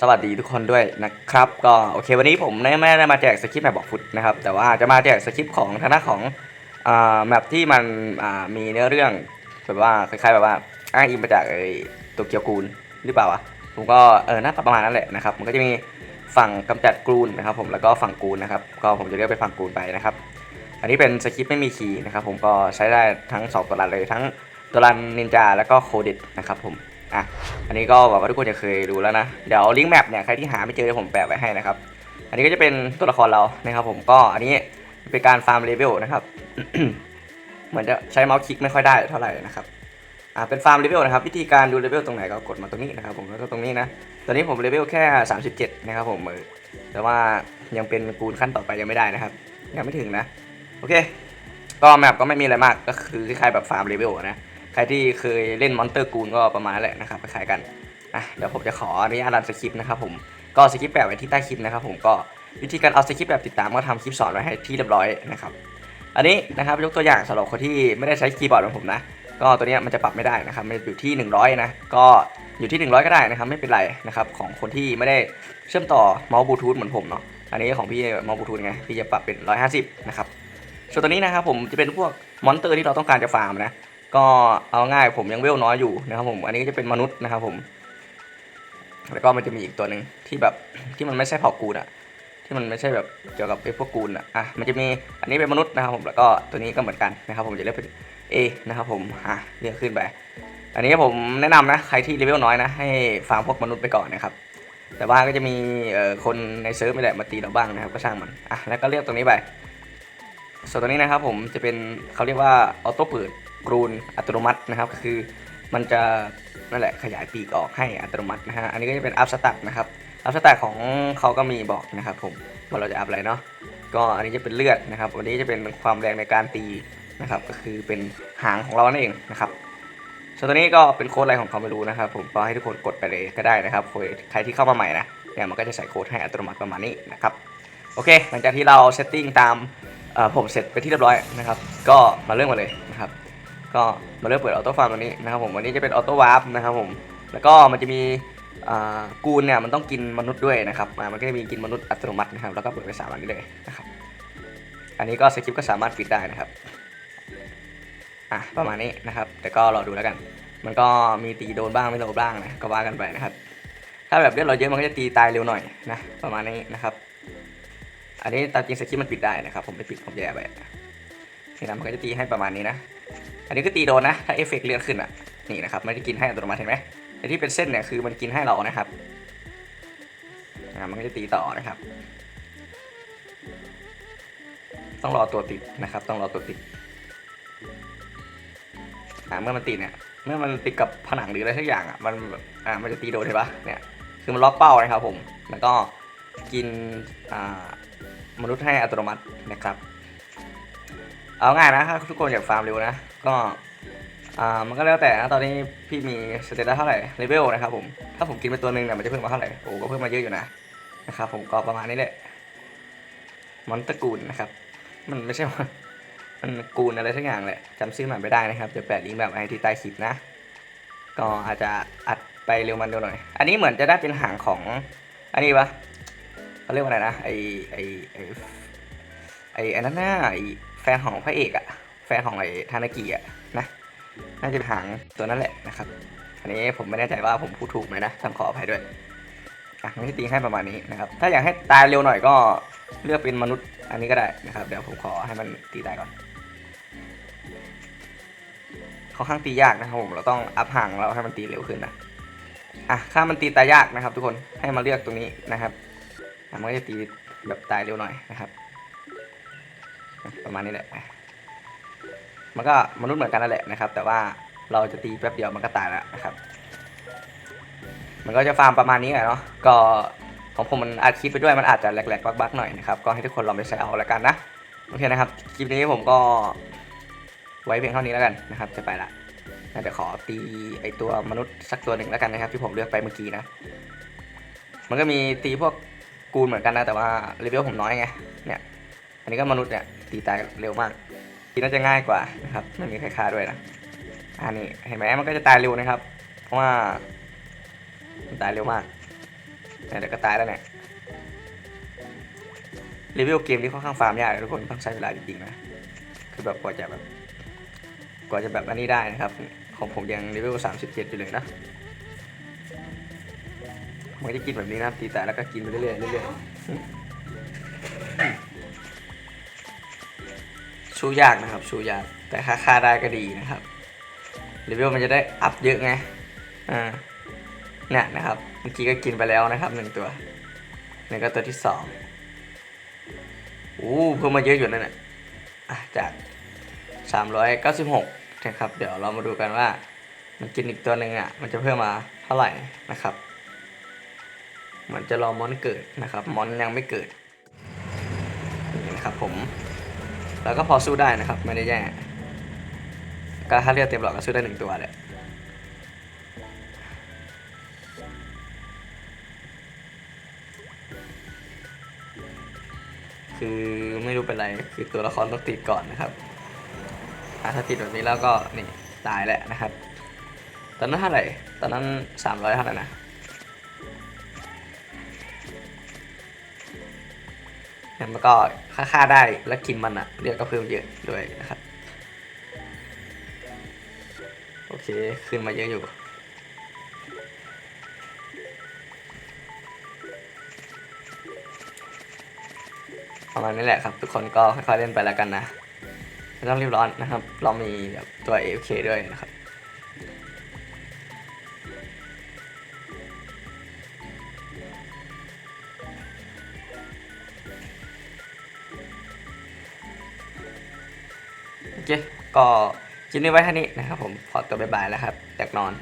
สวัสดีทุกคนด้วยนะครับ ก็โอเควันนี้ผมไม่ได้มาแจกสคริปต์แมปบอกฟุตนะครับ แต่ว่าจะมาแจกสคริปต์ของทางด้านของอแมปที่มันมีเนื้อเรื่องแบบว่าคล้ายๆแบบว่าอ้างอิงมาจากไอ้ตัวเกียวกูลหรือเปล่าวะผมก็เออน่าประมาณนั้นแหละนะครับ มันก็จะมีฝั่งกำจัดกูลนะครับ ผมแล้วก็ฝั่งกูลนะครับ ก็ผมจะเลือกไปฝั่งกูลไปนะครับ อันนี้เป็นสคริปต์ไม่มีคีย์นะครับ ผมก็ใช้ได้ทั้งสองตัวรันเลยทั้งตัวรันนินจาแล้วก็โคดิตนะครับผม อะอันนี้ก็หวังว่าทุกคนจะเคยดูแล้วนะ เดี๋ยวลิงก์แมปเนี่ยใครที่หาไม่เจอเดี๋ยวผมแปะไว้ให้นะครับ อันนี้ก็จะเป็นตัวละครเรานะครับ ผมก็อันนี้เป็นการฟาร์มเลเวลนะครับ เหมือนจะใช้เมาส์คลิกไม่ค่อยได้เท่าไหร่นะครับอ่าเป็นฟาร์มเลเวลนะครับ วิธีการดูเลเวลตรงไหนก็กดมาตรงนี้นะครับ ผมแล้วก็ตรงนี้นะตอนนี้ผมเลเวลแค่ 37 นะครับ ผมแต่ว่ายังเป็นกูลขั้นต่อไปยังไม่ได้นะครับยังไม่ถึงนะ โอเค ก็แมปก็ไม่มีอะไรมากก็คือคล้ายๆแบบฟาร์มเลเวลนะ ใครที่เคยเล่นมอนเตอร์กูลก็ประมาณนั้นแหละนะครับคล้ายๆกันอะเดี๋ยวผมจะขออนุญาตรันสคริปต์นะครับผมก็สคริปต์แปะไว้ที่ใต้คลิปนะครับผมก็วิธีการเอาสคริปต์แบบติดตามก็ทำคลิปสอนไว้ให้ที่เรียบร้อยนะครับอันนี้นะครับยกตัวอย่างสำหรับคนที่ไม่ได้ใช้คีย์บอร์ดของผมนะก็ตัวนี้มันจะปรับไม่ได้นะครับมันอยู่ที่ 100 นะก็อยู่ที่ 100 ก็ได้นะครับไม่เป็นไรนะครับของคนที่ไม่ได้เชื่อมต่อเมาส์บลูทูธเหมือนผมเนาะอันนี้ของพี่เมาส์บลูทูธไงพี่จะปรับเป็น 150 นะครับส่วนตัวนี้นะครับผมจะเป็นพวกมอนเตอร์ที่เราต้องการจะฟาร์มนะ ก็เอาง่ายผมยังเวลน้อยอยู่นะครับผมอันนี้ก็จะเป็นมนุษย์นะครับผมแล้วก็มันจะมีอีกตัวหนึ่งที่แบบที่มันไม่ใช่เผ่ากูลอะที่มันไม่ใช่แบบเกี่ยวกับไอ้พวกกูลอะอะมันจะมีอันนี้เป็นมนุษย์นะครับผมแล้วก็ตัวนี้ก็เหมือนกันนะครับผมจะเลือกเป็น A นะครับผมอะเลือกขึ้นไปอันนี้ผมแนะนำนะใครที่เลเวลน้อยนะให้ฟาร์มพวกมนุษย์ไปก่อนนะครับแต่ว่าก็จะมีเอ่อคนในเซิร์ฟไม่แหละมาตีเราบ้างนะครับก็ช่างมันอะแล้วก็เลือกตรงนี้ไปส่วนตัวนี้นะครับผมจะเป็นเขาเรียกว่าออโต้เปิด กรูนอัตโนมัตินะครับ คือมันจะนั่นแหละขยายปีกออกให้อัตโนมัตินะฮะ อันนี้ก็จะเป็นอัพสตักนะครับอัพสตักของเขาก็มีบอกนะครับผมว่าเราจะอัพอะไรเนาะ ก็อันนี้จะเป็นเลือดนะครับอันนี้จะเป็นความแรงในการตีนะครับ ก็คือเป็นหางของเรานั่นเองนะครับ ส่วนตัวนี้ก็เป็นโค้ดอะไรของเขาไม่รู้นะครับ ผมก็ให้ทุกคนกดไปเลยก็ได้นะครับใครที่เข้ามาใหม่นะเนี่ยมันก็จะใส่โค้ดให้อัตโนมัติประมาณนี้นะครับ โอเค หลังจากที่เราเซตติ้งตามผมเสร็จไปที่เรียบร้อยนะครับ ก็มาเริ่มกันเลยนะครับ ก็มาเริ่มเปิดออโต้ฟาร์มตัวนี้นะครับผมวันนี้จะเป็นออโต้วาร์ปนะครับผมแล้วก็มันจะมีกูลเนี่ยมันต้องกินมนุษย์ด้วยนะครับมันก็จะมีกินมนุษย์อัตโนมัตินะครับแล้วก็เปิดไปสามอันนี้เลยนะครับอันนี้ก็สคริปต์ก็สามารถปิดได้นะครับอะประมาณนี้นะครับ แต่ก็รอดูแล้วกัน มันก็มีตีโดนบ้างไม่โดนบ้างนะก็ว่ากันไปนะครับ ถ้าแบบเลือดเราเยอะมันก็จะตีตายเร็วหน่อยนะประมาณนี้นะครับ อันนี้ตามจริงสคริปต์มันปิดได้นะครับ ผมไปปิดผมแย่ไปนี่นะมันก็จะตีให้ประมาณนี้นะ อันนี้ก็ตีโดนนะ ถ้าเอฟเฟกต์เลื่อนขึ้นอะ นี่นะครับไม่ได้กินให้อัตโนมัติเห็นไหมไอ้ที่เป็นเส้นเนี่ยคือมันกินให้เรานะครับอ่ามันก็จะตีต่อนะครับ ต้องรอตัวติดนะครับ ต้องรอตัวติดอ่าเมื่อมันติดเนี่ย เมื่อมันติดกับผนังหรืออะไรสักอย่างอะ มันแบบอ่า มันจะตีโดนเห็นปะเนี่ย คือมันล็อกเป้านะครับผม แล้วก็กินอ่ามนุษย์ให้อัตโนมัตินะครับ เอาง่ายนะถ้าทุกคนอยากฟาร์มเร็วนะ ก็อ่ามันก็แล้วแต่นะตอนนี้พี่มีสเตตัสเท่าไหร่เลเวลนะครับผมถ้าผมกินไปตัวหนึ่งเนี่ยมันจะเพิ่มมาเท่าไหร่โอ้ก็เพิ่มมาเยอะอยู่นะนะครับผมก็ประมาณนี้แหละมอนตระกูลนะครับ มันไม่ใช่ว่ามันกูลอะไรสักอย่างแหละจำชื่อมันไม่ได้นะครับเดี๋ยวแปะลิงก์แบบไว้ที่ใต้คลิปนะ ก็อาจจะอัดไปเร็วมันเร็วหน่อย อันนี้เหมือนจะได้เป็นหางของ อันนี้ปะเขาเรียกว่าอะไรนะไอไอไอไออันนั้นน่ะไอ ฟนของพระเอกอะแฟนของไอ้ทานากิอะนะน่าจะเป็นหางตัวนั้นแหละนะครับอันนี้ผมไม่แน่ใจว่าผมพูดถูกไหมนะต้องขออภัยด้วยอะไม่ตีให้ประมาณนี้นะครับ ถ้าอยากให้ตายเร็วหน่อยก็เลือกเป็นมนุษย์อันนี้ก็ได้นะครับ เดี๋ยวผมขอให้มันตีตายก่อนเขาข้างตียากนะครับผมเราต้องอัพห่างเราให้มันตีเร็วขึ้นนะอะถ้ามันตีตายยากนะครับ ทุกคนให้มาเลือกตรงนี้นะครับมันก็จะตีแบบตายเร็วหน่อยนะครับ มาณนี้แหละ มันก็มนุษย์เหมือนกันนั่นแหละนะครับ แต่ว่าเราจะตีแป๊บเดียวมันก็ตายแล้วนะครับ มันก็จะฟาร์มประมาณนี้แหละเนาะ ก็ของผมมันอัดคลิปไปด้วยมันอาจจะแหลกๆบักๆหน่อยนะครับ ก็ให้ทุกคนลองไปใช้เอาแล้วกันนะ โอเคนะครับ คลิปนี้ผมก็ไว้เพียงเท่านี้แล้วกันนะครับ จะไปละเดี๋ยวขอตีไอตัวมนุษย์สักตัวหนึ่งแล้วกันนะครับ ที่ผมเลือกไปเมื่อกี้นะ มันก็มีตีพวกกูลเหมือนกันนะ แต่ว่าเลเวลผมน้อยไง เนี่ย อันนี้ก็มนุษย์เนี่ย ตีตายเร็วมากตีน่าจะง่ายกว่านะครับไม่มีใครฆ่าด้วยนะอันนี้เห็นไหมมันก็จะตายเร็วนะครับ เพราะว่ามันตายเร็วมากเนี่เดี๋ยวก็ตายแล้วเนี่ยรีวิวเกมที่ค่อนข้างฟาร์มยากทุกคนต้องใช้เวลาจริงๆนะคือแบบกว่าจะแบบกว่าจะแบบอันนี้ได้นะครับ ของผมยังรีวิวสามสิบเจ็ดอยู่เลยนะผมจะกินแบบนี้นะตีแต่แล้วก็กินไปเรื่อยๆเรื่อยๆ ชูยากนะครับ ชูยาก แต่ค่าค่าได้ก็ดีนะครับรีวิวมันจะได้อัพเยอะไงอ่าเนี่ยนะครับเมื่อกี้ก็กินไปแล้วนะครับหนึ่งตัวนี่ก็ตัวที่สองอู้เพิ่มมาเยอะอยู่นั่นแหละอะจาก 396นะครับ เดี๋ยวเรามาดูกันว่า มันกินอีกตัวหนึ่งอะ มันจะเพิ่มมาเท่าไหร่นะครับ มันจะรอมอนเกิดนะครับ มอนยังไม่เกิดนี่นะครับผม แล้วก็พอสู้ได้นะครับ ไม่ได้แย่ก็ถ้าเลือดเต็มหลอดก็สู้ได้หนึ่งตัวแหละคือไม่รู้เป็นไร คือตัวละครต้องติดก่อนนะครับถ้าติดแบบนี้แล้วก็นี่ตายแหละนะครับ ตอนนั้นเท่าไหร่ ตอนนั้นสามร้อยเท่าไหร่นะ มันก็ค่าค่าได้แล้วกินมันอะเลือดก็เพิ่มเยอะด้วยนะครับ โอเคขึ้นมาเยอะอยู่ประมาณนี้แหละครับ ทุกคนก็ค่อยๆเล่นไปแล้วกันนะไม่ต้องรีบร้อนนะครับ เรามีแบบตัว AFK ด้วยนะครับ เค ก็ชิ้นนี้ไว้แค่นี้นะครับผมขอตัวบ๊ายบายแล้วครับอยากนอน